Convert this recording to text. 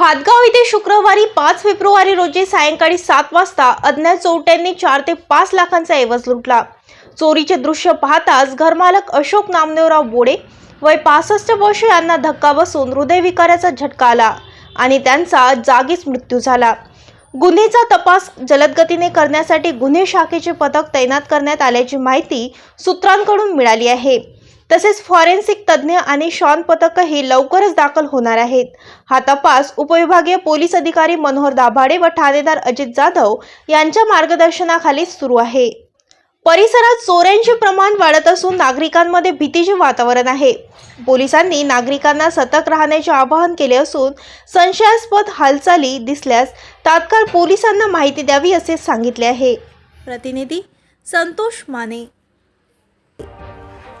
हातगाव येथे शुक्रवारी पाच फेब्रुवारी रोजी सायंकाळी सात वाजता अज्ञात चोरट्यांनी चार ते पाच लाखांचा ऐवज लुटला. चोरीचे दृश्य पाहताच घरमालक अशोक नामदेवराव बोडे वय पासष्ट वर्ष यांना धक्का बसून हृदयविकाराचा झटका आला आणि त्यांचा जागीच मृत्यू झाला. गुन्हेचा तपास जलदगतीने करण्यासाठी गुन्हे शाखेचे पथक तैनात करण्यात आल्याची माहिती सूत्रांकडून मिळाली आहे. तसेच फॉरेन्सिक तज्ज्ञ आणि शॉन पथकही लवकरच दाखल होणार आहेत. हा तपास उपविभागीय पोलीस अधिकारी मनोहर दाभाडे व ठाणेदार अजित जाधव यांच्या मार्गदर्शनाखाली सुरू आहे. परिसरात चोऱ्यांचे प्रमाण वाढत असून नागरिकांमध्ये भीतीचे वातावरण आहे. पोलिसांनी नागरिकांना सतर्क राहण्याचे आवाहन केले असून संशयास्पद हालचाली दिसल्यास तात्काळ पोलिसांना माहिती द्यावी असे सांगितले आहे. प्रतिनिधी संतोष माने